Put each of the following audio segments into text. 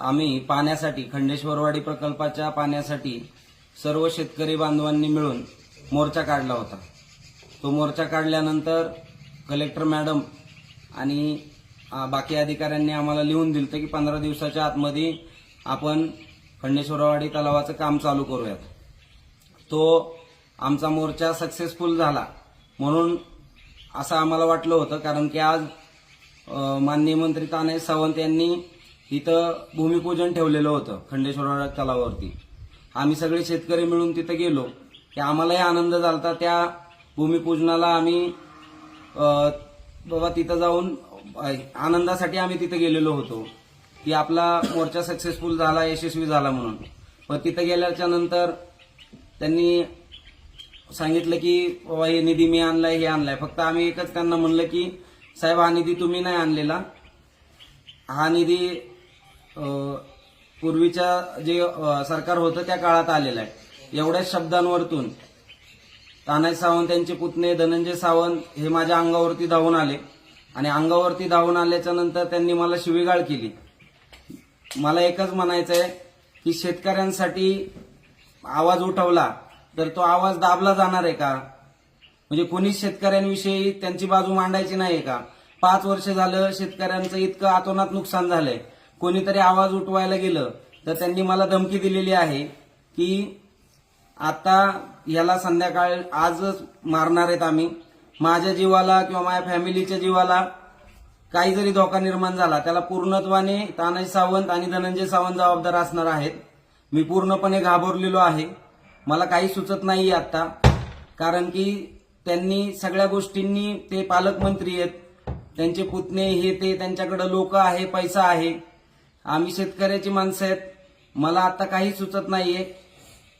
आम्ही पाण्यासाठी खंडेश्वरवाडी प्रकल्पाच्या पाण्यासाठी सर्व शेतकरी बांधवांनी मिळून मोर्चा काढला होता. तो मोर्चा काढल्यानंतर कलेक्टर मॅडम आणि बाकी अधिकाऱ्यांनी आम्हाला लिहून दिलं की पंधरा दिवसाच्या आतमध्ये आपण खंडेश्वरवाडी तलावाचं काम चालू करूयात. तो आमचा मोर्चा सक्सेसफुल झाला म्हणून असं आम्हाला वाटलं होतं कारण की आज माननीय मंत्री तानाजी सावंत यांनी इथं भूमिपूजन ठेवलेलं होतं खंडेश्वर तलावावरती. आम्ही सगळे शेतकरी मिळून तिथं गेलो की आम्हालाही आनंद झाला त्या भूमिपूजनाला आम्ही बाबा तिथं जाऊन आनंदासाठी आम्ही तिथं गेलेलो होतो. की आपला मोर्चा सक्सेसफुल झाला यशस्वी झाला म्हणून. पण तिथं गेल्याच्यानंतर त्यांनी सांगितलं की बाबा हे निधी मी आणलाय हे आणलाय. फक्त आम्ही एकच त्यांना म्हणलं की साहेब हा निधी तुम्ही नाही आणलेला. हा निधी पूर्वीच्या जे सरकार होतं त्या काळात आलेलं आहे. एवढ्याच शब्दांवरतून तानाजी सावंत यांचे पुतणे धनंजय सावंत हे माझ्या अंगावरती धावून आले. आणि अंगावरती धावून आल्याच्यानंतर त्यांनी मला शिवीगाळ केली. मला एकच म्हणायचं आहे की शेतकऱ्यांसाठी आवाज उठवला तर तो आवाज दाबला जाणार आहे का? म्हणजे कोणीच शेतकऱ्यांविषयी त्यांची बाजू मांडायची नाही का? पाच वर्ष झालं शेतकऱ्यांचं इतकं आतोनात नुकसान झालंय. कोणीतरी आवाज उठवायला गेलं तर त्यांनी मला धमकी दिलेली आहे की आता याला संध्याकाळ आजच मारणार आहेत आम्ही. माझ्या जीवाला किंवा माझ्या फॅमिलीच्या जीवाला काही जरी धोका निर्माण झाला त्याला पूर्णत्वाने तानाजी सावंत आणि धनंजय सावंत जबाबदार असणार आहेत. मी पूर्णपणे घाबरलेलो आहे. मला काही सुचत नाही आता कारण की त्यांनी सगळ्या गोष्टींनी ते पालकमंत्री आहेत. त्यांचे पुतणे हे ते त्यांच्याकडे लोक आहे पैसा आहे. आम्ही शेतकऱ्याची माणसं आहेत. मला आता काही सुचत नाहीये.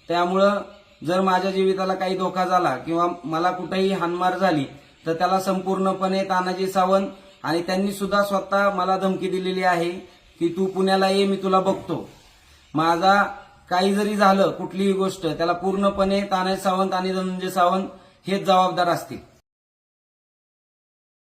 त्यामुळं जर माझ्या जीविताला काही धोका झाला किंवा मला कुठेही हानमार झाली तर त्याला संपूर्णपणे तानाजी सावंत आणि त्यांनी सुद्धा स्वतः मला धमकी दिलेली आहे की तू पुण्याला ये मी तुला बघतो. माझा काही जरी झालं कुठलीही गोष्ट त्याला पूर्णपणे तानाजी सावंत आणि धनंजय सावंत हेच जबाबदार असतील.